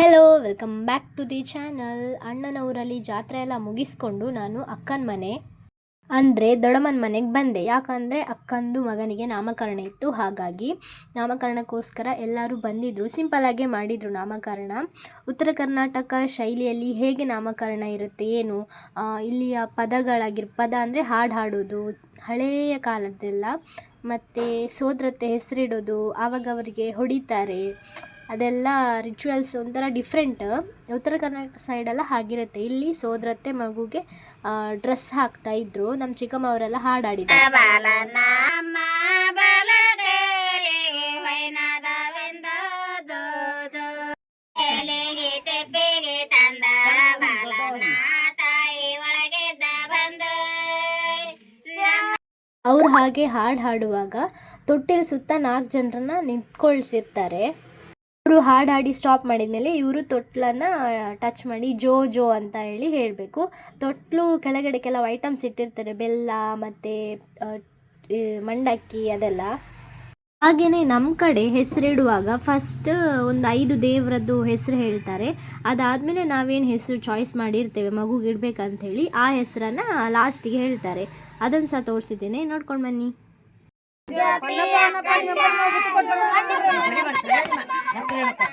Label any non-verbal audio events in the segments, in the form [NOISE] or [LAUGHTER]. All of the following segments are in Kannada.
Hello welcome back to the channel ಅಣ್ಣನವರಲ್ಲಿ ಜಾತ್ರೆ ಎಲ್ಲ ಮುಗಿಸ್ಕೊಂಡು ನಾನು ಅಕ್ಕನ ಮನೆ. ಅಂದರೆ ದೊಡ್ಡಮ್ಮನ ಮನೆಗೆ ಬಂದೆ. ಯಾಕಂದರೆ ಅಕ್ಕಂದು ಮಗನಿಗೆ ನಾಮಕರಣ ಇತ್ತು. ಹಾಗಾಗಿ ನಾಮಕರಣಕ್ಕೋಸ್ಕರ ಎಲ್ಲರೂ ಬಂದಿದ್ದರು ಸಿಂಪಲಾಗೆ ಮಾಡಿದರು ನಾಮಕರಣ. ಉತ್ತರ ಕರ್ನಾಟಕ ಶೈಲಿಯಲ್ಲಿ ಹೇಗೆ ನಾಮಕರಣ ಇರುತ್ತೆ, ಏನು? ಇಲ್ಲಿಯ ಪದಗಳಾಗಿರ್, ಪದ ಅಂದರೆ ಹಾಡು ಹಾಡೋದು, ಹಳೆಯ ಕಾಲದ್ದೆಲ್ಲ. ಮತ್ತು ಸೋದರತ್ತೆ ಹೆಸರಿಡೋದು ಆವಾಗ ಅವರಿಗೆ ಹೊಡಿತಾರೆ. ಅದೆಲ್ಲ ರಿಚುವಲ್ಸ್ ಒಂಥರ ಡಿಫ್ರೆಂಟ್ ಉತ್ತರ ಕರ್ನಾಟಕ ಸೈಡೆಲ್ಲ ಹಾಗಿರುತ್ತೆ. ಇಲ್ಲಿ ಸೋದರತ್ತೆ ಮಗುಗೆ ಡ್ರೆಸ್ ಹಾಕ್ತಾ ಇದ್ರು. ನಮ್ಮ ಚಿಕ್ಕಮ್ಮ ಅವರೆಲ್ಲ ಹಾಡಾಡಿದ್ರು. ಅವ್ರು ಹಾಗೆ ಹಾಡು ಹಾಡುವಾಗ ತೊಟ್ಟಿಲ್ ಸುತ್ತ ನಾಲ್ಕು ಜನರನ್ನ ನಿಂತ್ಕೊಳ್ಸಿರ್ತಾರೆ. ಇವರು ಹಾಡು ಹಾಡಿ ಸ್ಟಾಪ್ ಮಾಡಿದ್ಮೇಲೆ ಇವರು ತೊಟ್ಲನ್ನು ಟಚ್ ಮಾಡಿ ಜೋ ಜೋ ಅಂತ ಹೇಳಿ ಹೇಳಬೇಕು. ತೊಟ್ಲು ಕೆಳಗಡೆ ಕೆಲವು ಐಟಮ್ಸ್ ಇಟ್ಟಿರ್ತಾರೆ. ಬೆಲ್ಲ ಮತ್ತು ಮಂಡಕ್ಕಿ ಅದೆಲ್ಲ. ಹಾಗೆಯೇ ನಮ್ಮ ಕಡೆ ಹೆಸರಿಡುವಾಗ ಫಸ್ಟ್ ಒಂದು ಐದು ದೇವರದ್ದು ಹೆಸರು ಹೇಳ್ತಾರೆ. ಅದಾದಮೇಲೆ ನಾವೇನು ಹೆಸರು ಚಾಯ್ಸ್ ಮಾಡಿರ್ತೇವೆ, ಮಗುಗೆ ಇಡಬೇಕಂಥೇಳಿ ಆ ಹೆಸರನ್ನು ಲಾಸ್ಟಿಗೆ ಹೇಳ್ತಾರೆ. ಅದನ್ನು ಸಹ ತೋರಿಸಿದ್ದೇನೆ. ನೋಡ್ಕೊಂಡು ಬನ್ನಿ.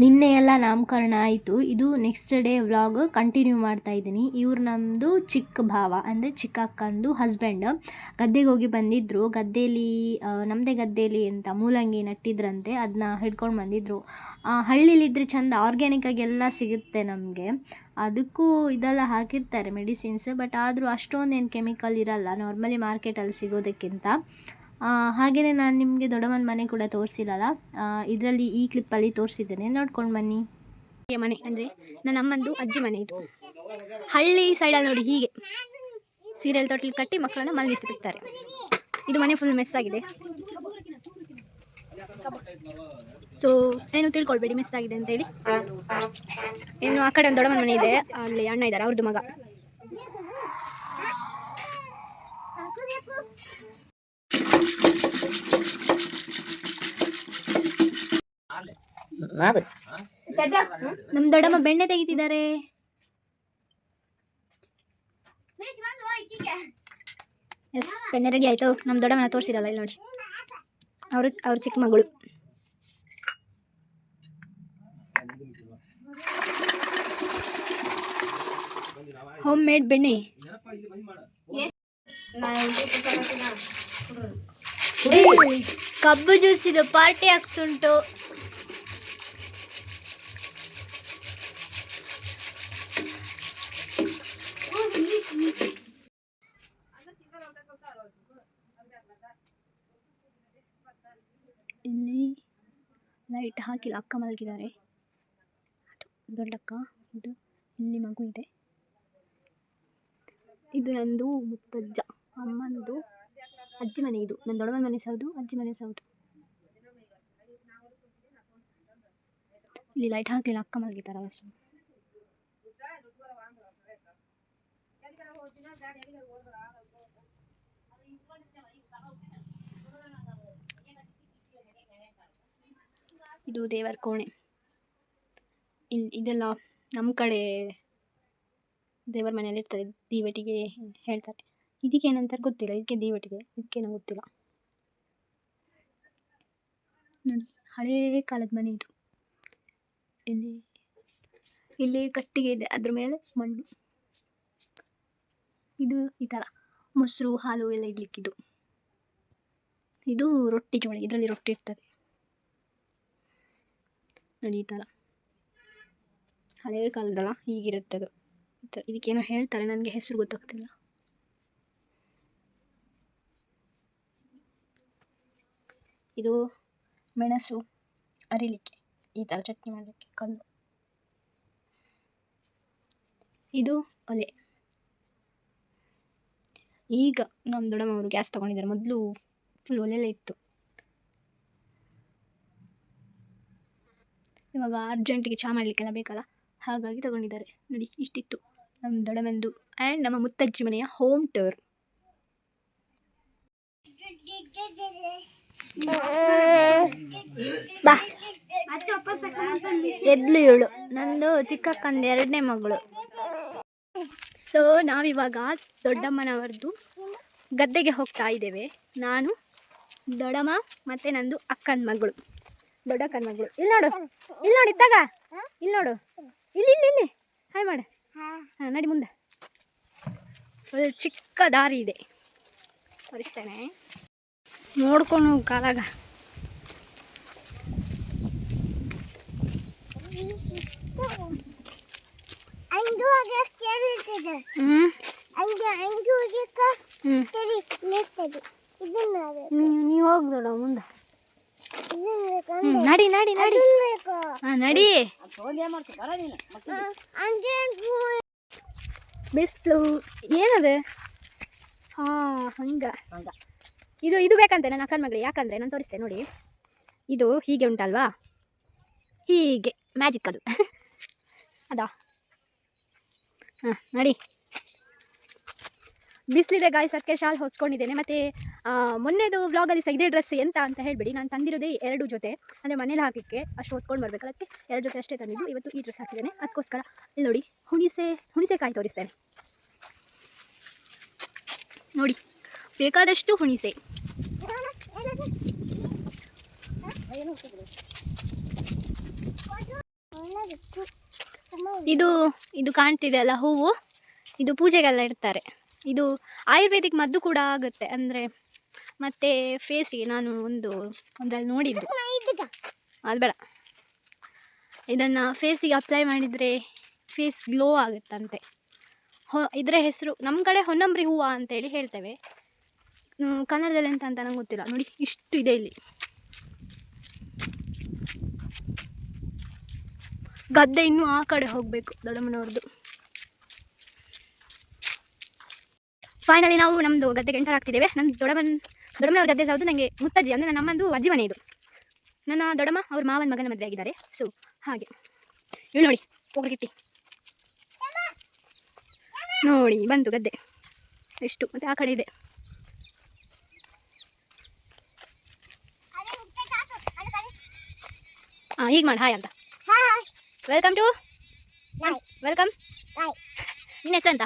ನಿನ್ನೆ ಎಲ್ಲ ನಾಮಕರಣ ಆಯಿತು. ಇದು ನೆಕ್ಸ್ಟ್ ಡೇ ವ್ಲಾಗ್ ಕಂಟಿನ್ಯೂ ಮಾಡ್ತಾ ಇದ್ದೀನಿ. ಇವ್ರು ನಮ್ಮದು ಚಿಕ್ಕ ಭಾವ, ಅಂದರೆ ಚಿಕ್ಕ ಅಕ್ಕಂದು ಹಸ್ಬೆಂಡ್ ಗದ್ದೆಗೆ ಹೋಗಿ ಬಂದಿದ್ದರು ಗದ್ದೆಯಲ್ಲಿ ನಮ್ಮದೇ ಗದ್ದೆಯಲ್ಲಿ ಅಂತ ಮೂಲಂಗಿ ನಟ್ಟಿದ್ರಂತೆ ಅದನ್ನ ಹಿಡ್ಕೊಂಡು ಬಂದಿದ್ದರು ಹಳ್ಳಿಲಿದ್ದರೆ ಚಂದ ಆರ್ಗ್ಯಾನಿಕ್ ಆಗಿ ಎಲ್ಲ ಸಿಗುತ್ತೆ ನಮಗೆ. ಅದಕ್ಕೂ ಇದೆಲ್ಲ ಹಾಕಿರ್ತಾರೆ ಮೆಡಿಸಿನ್ಸ್ ಬಟ್ ಆದರೂ ಅಷ್ಟೊಂದೇನು ಕೆಮಿಕಲ್ ಇರಲ್ಲ. ನಾರ್ಮಲಿ ಮಾರ್ಕೆಟಲ್ಲಿ ಸಿಗೋದಕ್ಕಿಂತ. ಹಾಗೆಯೇ ನಾನು ನಿಮಗೆ ದೊಡ್ಡಮ್ಮನ ಮನೆ ಕೂಡ ತೋರಿಸಿಲ್ಲಲ್ಲ? ಇದರಲ್ಲಿ ಈ ಕ್ಲಿಪ್ಪಲ್ಲಿ ತೋರಿಸಿದ್ದೇನೆ. ನೋಡ್ಕೊಂಡು ಬನ್ನಿ. ಮನೆ ಅಂದರೆ ನನ್ನ ಅಮ್ಮಂದು ಅಜ್ಜಿ ಮನೆ ಇದು. ಹಳ್ಳಿ ಸೈಡಲ್ಲಿ ನೋಡಿ ಹೀಗೆ. ಸೀರಿಯಲ್ ತೊಟ್ಲಿ ಕಟ್ಟಿ ಮಕ್ಕಳನ್ನ ಮಲಗಿಸ್ಬಿಡ್ತಾರೆ ಇದು ಮನೆ ಫುಲ್ ಮೆಸ್ ಆಗಿದೆ. ಸೊ ಏನು ತಿಳ್ಕೊಳ್ಬೇಡಿ ಮೆಸ್ ಆಗಿದೆ ಅಂತೇಳಿ ಏನು ಆ ಕಡೆ ಒಂದು ದೊಡ್ಡಮ್ಮನ ಮನೆ ಇದೆ. ಅಲ್ಲಿ ಅಣ್ಣ ಇದ್ದಾರೆ ಅವ್ರದ್ದು ಮಗ. ನಮ್ಮ ದೊಡ್ಡಮ್ಮ ಬೆಣ್ಣೆ ತೆಗಿತಿದ್ದಾರೆ. ಎಸ್ ಬೆಣ್ಣೆ ರೆಡಿ ಆಯ್ತು. ನಮ್ಮ ದೊಡ್ಡಮ್ಮನ ತೋರಿಸಿರಲ್ಲ ಇಲ್ಲಿ ನೋಡಿ. ಅವರು ಅವ್ರ ಚಿಕ್ಕ ಮಗಳು. ಹೋಮ್ ಮೇಡ್ ಬೆಣ್ಣೆ ಕಬ್ಬು ಜ್ಯೂಸ್ ಇದು ಪಾರ್ಟಿ ಆಗ್ತುಂಟು. ಇಲ್ಲಿ ಲೈಟ್ ಹಾಕಿಲ್ಲ, ಅಕ್ಕ ಮಲಗಿದ್ದಾರೆ. ದೊಡ್ಡಕ್ಕ, ಇದು ಇಲ್ಲಿ ಮಗು ಇದೆ. ಇದು ನಂದು ಮುತ್ತಜ್ಜ ಅಮ್ಮನದು ಅಜ್ಜಿ ಮನೆ ಇದು. ನನ್ನ ದೊಡ್ಡಮ್ಮನ ಮನೆ ಸೌದು, ಅಜ್ಜಿ ಮನೆ ಸೌದು. ಇಲ್ಲಿ ಲೈಟ್ ಹಾಕಲಿಲ್ಲ, ಅಕ್ಕ ಮಲಗಿದ್ದಾರೆ ಇದು ದೇವರ ಕೋಣೆ. ಇದೆಲ್ಲ ನಮ್ಮ ಕಡೆ ದೇವರ ಮನೆಯಲ್ಲಿ ಇರ್ತಾರೆ ದೀವಟಿಗೆ ಹೇಳ್ತಾರೆ. ಇದಕ್ಕೆ ಏನಂತಾರೆ ಗೊತ್ತಿಲ್ಲ. ಇದಕ್ಕೆ ದೀವಟಿಗೆ ಇದಕ್ಕೇನೋ ಗೊತ್ತಿಲ್ಲ. ನೋಡಿ, ಹಳೇ ಕಾಲದ ಮನೆ ಇದು. ಇಲ್ಲಿ ಇಲ್ಲಿ ಕಟ್ಟಿಗೆ ಇದೆ. ಅದ್ರ ಮೇಲೆ ಮಣ್ಣು. ಇದು ಈ ಥರ ಮೊಸರು, ಹಾಲು ಎಲ್ಲ ಇಡ್ಲಿಕ್ಕಿದು. ಇದು ರೊಟ್ಟಿ ಜೋಳಿ ಇದರಲ್ಲಿ ರೊಟ್ಟಿ ಇರ್ತದೆ. ನೋಡಿ ಈ ಥರ ಹಳೆಯ ಕಾಲದಲ್ಲ ಹೀಗಿರುತ್ತೆ ಅದು. ಈ ಥರ ಇದಕ್ಕೇನೋ ಹೇಳ್ತಾರೆ, ನನಗೆ ಹೆಸರು ಗೊತ್ತಾಗ್ತಿಲ್ಲ. ಇದು ಮೆಣಸು ಅರಿಲಿಕ್ಕೆ, ಈ ಥರ ಚಟ್ನಿ ಮಾಡಲಿಕ್ಕೆ ಕಲ್ಲು. ಇದು ಒಲೆ. ಈಗ ನಮ್ಮ ದೊಡ್ಡಮ್ಮವರು ಗ್ಯಾಸ್ ತೊಗೊಂಡಿದ್ದಾರೆ. ಮೊದಲು ಫುಲ್ ಒಲೆಯಲ್ಲೇ ಇತ್ತು. ಇವಾಗ ಅರ್ಜೆಂಟಿಗೆ ಚಹಾ ಮಾಡಲಿಕ್ಕೆಲ್ಲ ಬೇಕಲ್ಲ? ಹಾಗಾಗಿ ತಗೊಂಡಿದ್ದಾರೆ. ನೋಡಿ, ಇಷ್ಟಿತ್ತು. ನಮ್ಮ ದೊಡ್ಡಮೆಂದು ಆ್ಯಂಡ್ ನಮ್ಮ ಮುತ್ತಜ್ಜಿ ಮನೆಯ ಹೋಮ್ ಟೂರ್ ಬಾ. ಎದ್ಲು ಇವಳು. ನಂದು ಚಿಕ್ಕಕ್ಕಂದು ಎರಡನೇ ಮಗಳು. ಸೊ ನಾವಿವಾಗ ದೊಡ್ಡಮ್ಮನವರದ್ದು ಗದ್ದೆಗೆ ಹೋಗ್ತಾ ಇದ್ದೇವೆ. ನಾನು, ದೊಡ್ಡಮ್ಮ ಮತ್ತು ನಂದು ಅಕ್ಕನ ಮಗಳು. ದೊಡ್ಡಕ್ಕನ ಮಗಳು. ಇಲ್ಲಿ ನೋಡು. ಇಲ್ಲಿ ನೋಡಿ ಇದ್ದಾಗ. ಇಲ್ಲಿ ನೋಡು. ಇಲ್ಲಿ ಇಲ್ಲಿ ಇಲ್ಲಿ ಹಾಯ್ ಮಾಡು. ಹಾಂ, ನಡಿ ಮುಂದೆ. ಒಂದು ಚಿಕ್ಕ ದಾರಿ ಇದೆ. ತೋರಿಸ್ತೇನೆ. ನೋಡ್ಕೊಂಡು ಕಾಲಾಗ ನೀವು ಹೋಗಿ ದೊಡ್ಡ ಮುಂದೆ. ನಡಿ ನಡಿ ನಡಿ. ಹಾಂ ನಡಿ. ಬಿಸಿಲು. ಏನದು? ಹಾಂ ಹಂಗೆ. ಇದು ಇದು ಬೇಕಂತೆ ನನ್ನ ಅಕ್ಕನ ಮಗಳಿಗೆ? ಯಾಕಂದರೆ ನಾನು ತೋರಿಸ್ತೆ ನೋಡಿ. ಇದು ಹೀಗೆ ಉಂಟಲ್ವಾ? ಹೀಗೆ. ಮ್ಯಾಜಿಕ್ ಅದು. [LAUGHS] ಅದಾ? ಹಾಂ, ನಡಿ. ಬಿಸಿಲಿದೆ ಗಾಯ್ಸ್ ಅದಕ್ಕೆ ಶಾಲ್ ಹೊಚ್ಕೊಂಡಿದ್ದೇನೆ. ಮತ್ತು ಮೊನ್ನೆದು ವ್ಲಾಗಲ್ಲಿ ಇದೇ ಡ್ರೆಸ್ ಎಂತ ಅಂತ ಹೇಳಿಬಿಡಿ. ನಾನು ತಂದಿರೋದೇ ಎರಡು ಜೊತೆ. ಅಂದರೆ ಮನೇಲಿ ಹಾಕಲಿಕ್ಕೆ ಅಷ್ಟು ಹೊತ್ಕೊಂಡು ಬರಬೇಕು. ಅದಕ್ಕೆ ಎರಡು ಜೊತೆ ಅಷ್ಟೇ ತಂದಿದ್ದು. ಇವತ್ತು ಈ ಡ್ರೆಸ್ ಹಾಕಿದ್ದೇನೆ. ಅದಕ್ಕೋಸ್ಕರ ಇಲ್ಲಿ ನೋಡಿ, ಹುಣಿಸೆ, ಹುಣಿಸೆಕಾಯಿ ತೋರಿಸ್ತೇನೆ. ನೋಡಿ, ಬೇಕಾದಷ್ಟು ಹುಣಿಸೆ. ಇದು ಇದು ಕಾಣ್ತಿದೆ ಅಲ್ಲ, ಹೂವು. ಇದು ಪೂಜೆಗೆಲ್ಲ ಇಡ್ತಾರೆ. ಇದು ಆಯುರ್ವೇದಿಕ್ ಮದ್ದು ಕೂಡ ಆಗುತ್ತೆ. ಅಂದರೆ ಮತ್ತೆ ಫೇಸಿಗೆ ನಾನು ಒಂದು, ಒಂದ್ರಲ್ಲಿ ನೋಡಿದ್ದು. ಅದು ಬೇಡ. ಇದನ್ನು ಫೇಸಿಗೆ ಅಪ್ಲೈ ಮಾಡಿದರೆ ಫೇಸ್ ಗ್ಲೋ ಆಗುತ್ತಂತೆ. ಹೊ, ಇದರ ಹೆಸರು ನಮ್ಮ ಕಡೆ ಹೊನ್ನಂಬ್ರಿ ಹೂವು ಅಂತೇಳಿ ಹೇಳ್ತೇವೆ. ಕನ್ನಡದಲ್ಲಿ ಎಂತ ಅಂತ ನಂಗೆ ಗೊತ್ತಿಲ್ಲ. ನೋಡಿ, ಇಷ್ಟು ಇದೆ ಇಲ್ಲಿ. ಗದ್ದೆ ಇನ್ನೂ ಆ ಕಡೆ ಹೋಗಬೇಕು ದೊಡ್ಡಮ್ಮನವ್ರದ್ದು ಫೈನಲಿ ನಾವು ನಮ್ಮದು ಗದ್ದೆಗೆ ಎಂಟರ್ ಆಗ್ತಿದ್ದೇವೆ. ನನ್ನ ದೊಡ್ಡಮ್ಮನ, ದೊಡ್ಡಮ್ಮನವ್ರ ಗದ್ದೆ ಸಹ ಹೌದು ನನಗೆ ಮುತ್ತಜ್ಜಿ, ಅಂದರೆ ನನ್ನ ಅಮ್ಮಂದು ಅಜ್ಜಿ ಮನೆ ಇದು. ನನ್ನ ದೊಡ್ಡಮ್ಮ, ಅವ್ರ ಮಾವನ ಮಗನ ಮದುವೆ ಆಗಿದ್ದಾರೆ. ಸೊ ಹಾಗೆ. ಇವ್ ನೋಡಿ ಪೋಗ್ರಿಟ್ಟಿ ನೋಡಿ ಬಂತು ಗದ್ದೆ. ಎಷ್ಟು, ಮತ್ತು ಆ ಕಡೆ ಇದೆ. ಹಾಂ ಈಗ ಮಾಡಿ, ಹಾಯ್ ಅಂತ. ವೆಲ್ಕಮ್ ಟು ವೆಲ್ಕಮ್ ನಿನ್ನ ಹೆಸರು ಅಂತ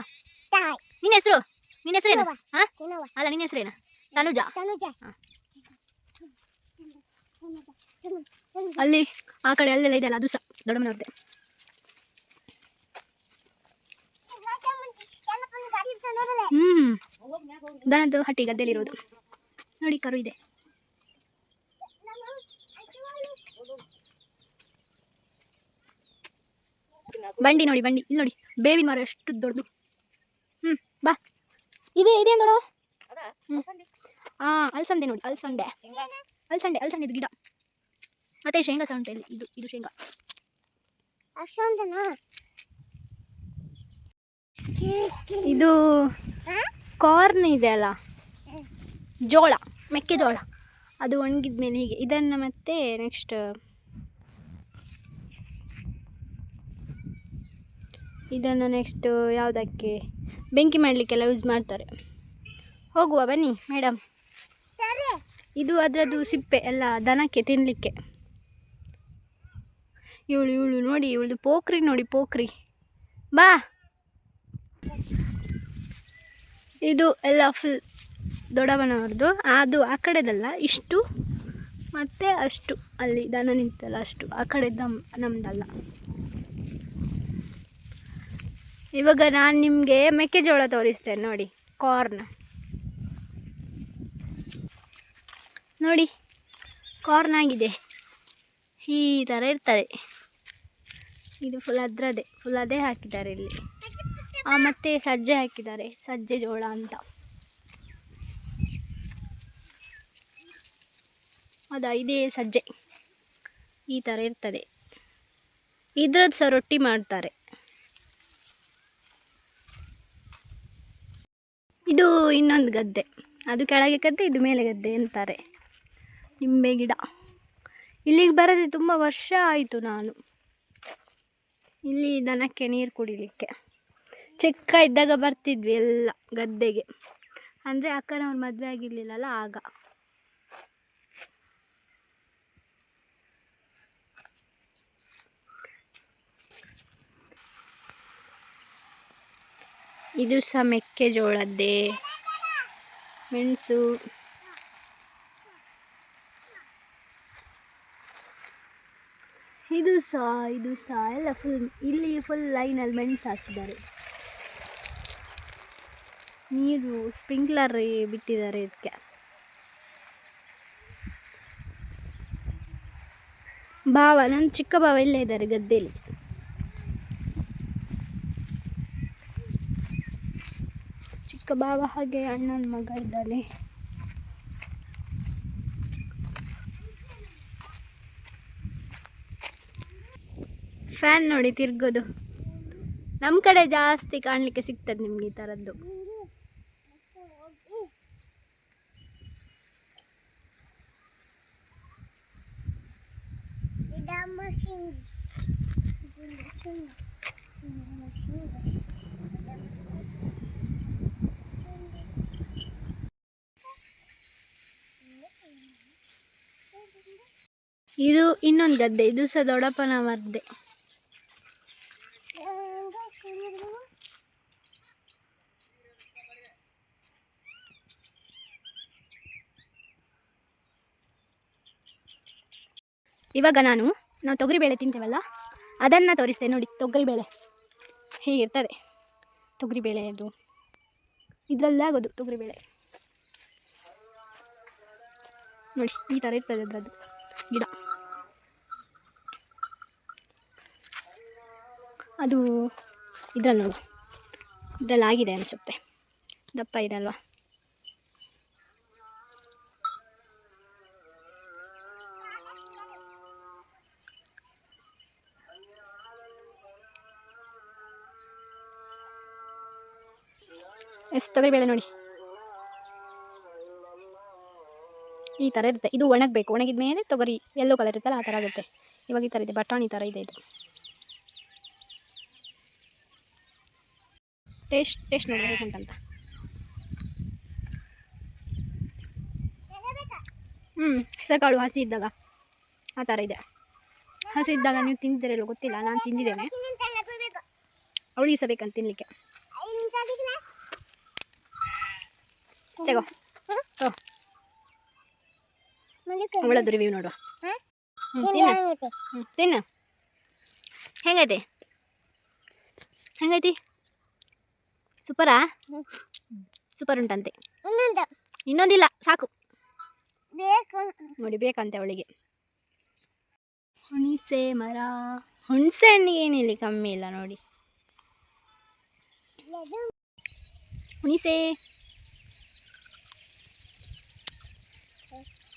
ನಿನ್ನ ಹೆಸರು? ನಿನ್ನ ಹೆಸರು ಏನು? ಹಾಂ? ಅಲ್ಲ ನಿನ್ನ ಹೆಸರೇನು ತನುಜ? ಅಲ್ಲಿ ಆ ಕಡೆ ಅಲ್ಲೆಲ್ಲ ಇದೆಯಲ್ಲ ಅದು ಸಹ ದೊಡ್ಡಮ್ಮನವ್ರದ್ದೆ. ಹ್ಞೂ ದನದ್ದು ಹಟ್ಟಿ ಗದ್ದೆಲಿರೋದು. ನೋಡಿ ಕರು ಇದೆ. ಬಂಡಿ ನೋಡಿ ಬಂಡಿ. ಇಲ್ಲಿ ನೋಡಿ ಬೇವಿನ ಮರ ಎಷ್ಟು ದೊಡ್ಡದು. ಹ್ಞೂ ಬಾ. ಇದೆ ಇದೆ ನೋಡು ಹಾಂ ಅಲ್ಸಂದೆ ನೋಡಿ ಅಲ್ಸಂದೆ. ಅಲ್ಸಂದೆ ಅಲ್ಸಂದೆ ಇದು ಗಿಡ. ಮತ್ತೆ ಶೇಂಗಾ ಸಹ ಉಂಟು ಇಲ್ಲಿ ಇದು ಇದು ಶೇಂಗಾ. ಇದು ಕಾರ್ನ್ ಇದೆ ಅಲ್ಲ? ಜೋಳ ಮೆಕ್ಕೆಜೋಳ. ಅದು ಒಣಗಿದ ಮೇಲೆ ಹೀಗೆ. ಇದನ್ನು ಮತ್ತೆ ನೆಕ್ಸ್ಟ್ ಇದನ್ನು ನೆಕ್ಸ್ಟ್ ಯಾವುದಕ್ಕೆ? ಬೆಂಕಿ ಮಾಡಲಿಕ್ಕೆಲ್ಲ ಯೂಸ್ ಮಾಡ್ತಾರೆ. ಹೋಗುವ ಬನ್ನಿ ಮೇಡಮ್ ಇದು ಅದರದ್ದು ಸಿಪ್ಪೆ ಎಲ್ಲ ದನಕ್ಕೆ ತಿನ್ನಲಿಕ್ಕೆ ಇವಳು ಇವಳು ನೋಡಿ ಇವಳದು ಪೋಖ್ರಿ ನೋಡಿ ಪೋಖ್ರಿ. ಬಾ. ಇದು ಎಲ್ಲ ಫುಲ್ ದೊಡ್ಡವನವ್ರದ್ದು ಅದು ಆ ಕಡೆದಲ್ಲ ಇಷ್ಟು ಮತ್ತು ಅಷ್ಟು. ಅಲ್ಲಿ ದನ ನಿಂತಲ್ಲ ಅಷ್ಟು ಆ ಕಡೆ ದಮ್ ನಮ್ಮದಲ್ಲ ಇವಾಗ ನಾನು ನಿಮಗೆ ಮೆಕ್ಕೆಜೋಳ ತೋರಿಸ್ತೇನೆ, ನೋಡಿ ಕಾರ್ನ್ ನೋಡಿ ಕಾರ್ನ್ ಆಗಿದೆ. ಈ ಥರ ಇರ್ತದೆ. ಇದು ಫುಲ್ ಅದರದೇ ಫುಲ್ ಅದೇ ಹಾಕಿದ್ದಾರೆ ಇಲ್ಲಿ. ಮತ್ತೆ ಸಜ್ಜೆ ಹಾಕಿದ್ದಾರೆ, ಸಜ್ಜೆ ಜೋಳ ಅಂತ. ಅದ ಇದೇ ಸಜ್ಜೆ. ಈ ಥರ ಇರ್ತದೆ. ಇದ್ರದ್ದು ಸಹ ರೊಟ್ಟಿ ಮಾಡ್ತಾರೆ. ಇದು ಇನ್ನೊಂದು ಗದ್ದೆ. ಅದು ಕೆಳಗೆ ಗದ್ದೆ, ಇದು ಮೇಲೆ ಗದ್ದೆ ಅಂತಾರೆ. ನಿಂಬೆ ಗಿಡ. ಇಲ್ಲಿಗೆ ಬರದೆ ತುಂಬ ವರ್ಷ ಆಯಿತು ನಾನು. ಇಲ್ಲಿ ದನಕ್ಕೆ ನೀರು ಕುಡಿಲಿಕ್ಕೆ. ಚಿಕ್ಕ ಇದ್ದಾಗ ಬರ್ತಿದ್ವಿ ಎಲ್ಲ ಗದ್ದೆಗೆ. ಅಂದರೆ ಅಕ್ಕನವ್ರ ಮದುವೆ ಆಗಿರಲಿಲ್ಲಲ್ಲ ಆಗ. ಇದು ಸಹ ಮೆಕ್ಕೆಜೋಳದ್ದೇ, ಮೆಣಸು, ಇದು ಸಹ ಇದು ಸಹ ಎಲ್ಲ ಫುಲ್ ಇಲ್ಲಿ ಫುಲ್ ಲೈನಲ್ಲಿ ಮೆಣಸು ಹಾಕಿದ್ದಾರೆ. ನೀರು ಸ್ಪ್ರಿಂಕ್ಲರ್ ಬಿಟ್ಟಿದ್ದಾರೆ ಇದಕ್ಕೆ ಭಾವ ನನ್ನ ಚಿಕ್ಕ ಭಾವ ಇಲ್ಲೇ ಇದ್ದಾರೆ ಗದ್ದೆಯಲ್ಲಿ ಚಿಕ್ಕ ಭಾವ ಹಾಗೆ ಅಣ್ಣನ ಮಗ ಇದ್ದಾನೆ ಫ್ಯಾನ್ ನೋಡಿ ತಿರ್ಗೋದು. ನಮ್ಮ ಕಡೆ ಜಾಸ್ತಿ ಕಾಣಲಿಕ್ಕೆ ಸಿಗ್ತದೆ ನಿಮ್ಗೆ ಈ ಥರದ್ದು ಇದ ಇನ್ನೊಂದು ಗದ್ದೆ ಇದು ಸಹ ದೊಡ್ಡಪ್ಪನವರದ್ದೇ. ಇವಾಗ ನಾನು, ನಾವು ತೊಗರಿಬೇಳೆ ತಿಂತೇವಲ್ಲ, ಅದನ್ನು ತೋರಿಸ್ತೇನೆ ನೋಡಿ, ತೊಗರಿಬೇಳೆ. ಹೀಗಿರ್ತದೆ ತೊಗರಿಬೇಳೆ ಅದು ಇದರಲ್ಲೇ ಆಗೋದು ತೊಗರಿಬೇಳೆ. ನೋಡಿ, ಈ ಥರ ಇರ್ತದೆ ಅದರದ್ದು ಗಿಡ. ಅದು ಇದ್ರಲ್ಲಿ ನೋಡು, ಇದ್ರಲ್ಲಿ ಆಗಿದೆ ಅನಿಸುತ್ತೆ. ದಪ್ಪ ಇದೆ ಅಲ್ವಾ? ಎಸ್, ತೊಗರಿಬೇಳೆ ನೋಡಿ. ಈ ಥರ ಇರುತ್ತೆ. ಇದು ಒಣಗಬೇಕು. ಒಣಗಿದ ಮೇಲೆ ತೊಗರಿ ಎಲ್ಲೋ ಕಲರ್ ಇರುತ್ತಲ್ಲ ಆ ಥರ ಆಗುತ್ತೆ. ಇವಾಗ ಈ ಥರ ಇದೆ. ಬಟಾಣಿ ಥರ ಇದೆ ಇದು. ಟೇಸ್ಟ್ ಟೇಸ್ಟ್ ನೋಡಿ ಹೇಗುಂಟಂತ ಹ್ಞೂ ಹೆಸರುಕಾಳು ಹಸಿ ಇದ್ದಾಗ ಆ ಥರ ಇದೆ. ಹಸಿ ಇದ್ದಾಗ ನೀವು ತಿಂದಿದ್ದೀರಲ್ಲ ಗೊತ್ತಿಲ್ಲ. ನಾನು ತಿಂದಿದ್ದೇನೆ. ಅವಳಿಗೆ ಸಹ ಬೇಕಂತ ತಿನ್ನಲಿಕ್ಕೆ ತಗೋ ತಗೋ ಅವಳದ್ದು ರಿವ್ಯೂ ನೋಡುವ ಹ್ಞೂ ತಿನ್ನ. ಹೆಂಗೈತೆ? ಹೆಂಗೈತಿ? ಸೂಪರಾ? ಸೂಪರ್ ಉಂಟಂತೆ. ಇನ್ನೊಂದು. ಇನ್ನೊಂದಿಲ್ಲ ಸಾಕು. ನೋಡಿ ಬೇಕಂತೆ ಅವಳಿಗೆ. ಹುಣಸೆ ಮರ. ಹುಣಸೆ ಹಣ್ಣಿಗೆ ಏನಿಲ್ಲ ಕಮ್ಮಿ ಇಲ್ಲ ನೋಡಿ. ಹುಣಸೆ ಹ್ಞೂ ಈಗ ಒಂದೇ ಹೋಗಿ ವಾರ ಬಂಗಡೆ ಹೋಗಿ ವಾರ ಬಂಗಡೆ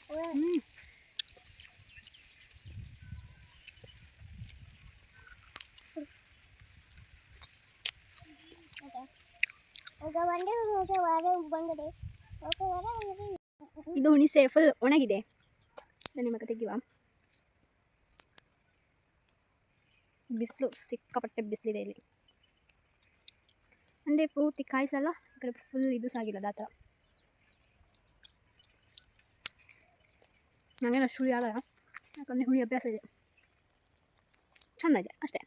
ಇದು ಹುಣಸೆ ಫುಲ್ ಒಣಗಿದೆ. ಮಗ ತೆಗಿವಾ ಬಿಸಿಲು, ಸಿಕ್ಕಾಪಟ್ಟೆ ಬಿಸಿಲಿದೆ ಇಲ್ಲಿ. ಅಂದರೆ ಪೂರ್ತಿ ಕಾಯಿಸಲ್ಲ, ಈ ಕಡೆ ಫುಲ್ ಇದು ಸಾಗಿಲ್ಲ ಆ ಥರ ನನಗೇನು ಅಷ್ಟು ಹುಳಿ ಆಗಲ್ಲ. ಯಾಕಂದರೆ ಹುಳಿ ಅಭ್ಯಾಸ ಇದೆ. ಚೆಂದ ಇದೆ ಅಷ್ಟೇ.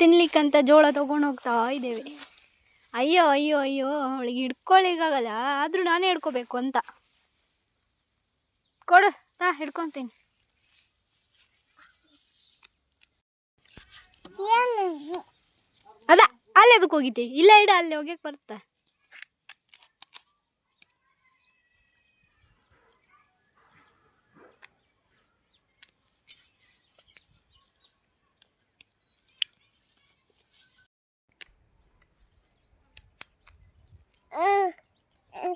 ತಿನ್ಲಿಕ್ಕಂತ ಜೋಳ ತೊಗೊಂಡು ಹೋಗ್ತಾ ಇದ್ದೇವೆ. ಅಯ್ಯೋ ಅಯ್ಯೋ ಅಯ್ಯೋ ಅವಳಿಗೆ ಹಿಡ್ಕೊಳ್ಳಿಗಾಗಲ್ಲ ಆದರೂ ನಾನೇ ಹಿಡ್ಕೋಬೇಕು ಅಂತ. ಕೊಡು ತಾ ಹಿಡ್ಕೊತೀನಿ ಅದ ಅಲ್ಲಿ ಅದಕ್ಕೆ ಹೋಗಿದ್ದೆ? ಇಲ್ಲ ಇಡ ಅಲ್ಲಿ ಹೋಗ್ಯಕ್ಕೆ ಬರ್ತಾ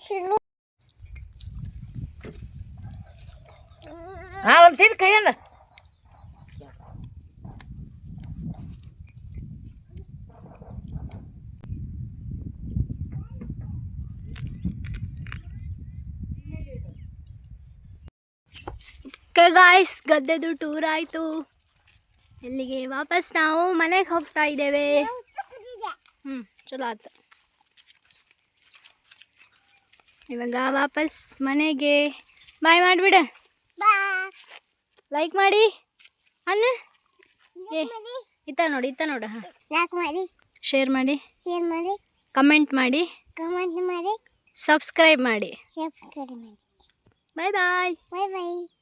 ಸಿಲು ಹಾ ಒಂದು ತಿನ್ ಕೈಯಲ್ಲ ಓಕೆ ಗಾಯ್ಸ್ ಗದ್ದೆದು ಟೂರ್ ಆಯಿತು ಎಲ್ಲಿಗೆ ವಾಪಸ್ ನಾವು ಮನೆಗೆ ಹೋಗ್ತಾ ಇದ್ದೇವೆ ಹ್ಞೂ ಚಲೋ ಆಯ್ತು ಇವಾಗ ವಾಪಸ್ ಮನೆಗೆ. ಬಾಯ್ ಮಾಡಿಬಿಡ. ಬಾ ಲೈಕ್ ಮಾಡಿ. ಅನ್ನ. ಏ ಇತ್ತ ನೋಡಿ ಇತ್ತ ನೋಡು ಹಾಂ. ಲಾಕ್ ಮಾಡಿ. ಶೇರ್ ಮಾಡಿ. ಶೇರ್ ಮಾಡಿ. ಕಮೆಂಟ್ ಮಾಡಿ. ಕಮೆಂಟ್ ಮಾಡಿ. ಸಬ್ಸ್ಕ್ರೈಬ್ ಮಾಡಿ. ಸಬ್ಸ್ಕ್ರೈಬ್ ಮಾಡಿ. ಬಾಯ್ ಬಾಯ್ ಬಾಯ್ ಬಾಯ್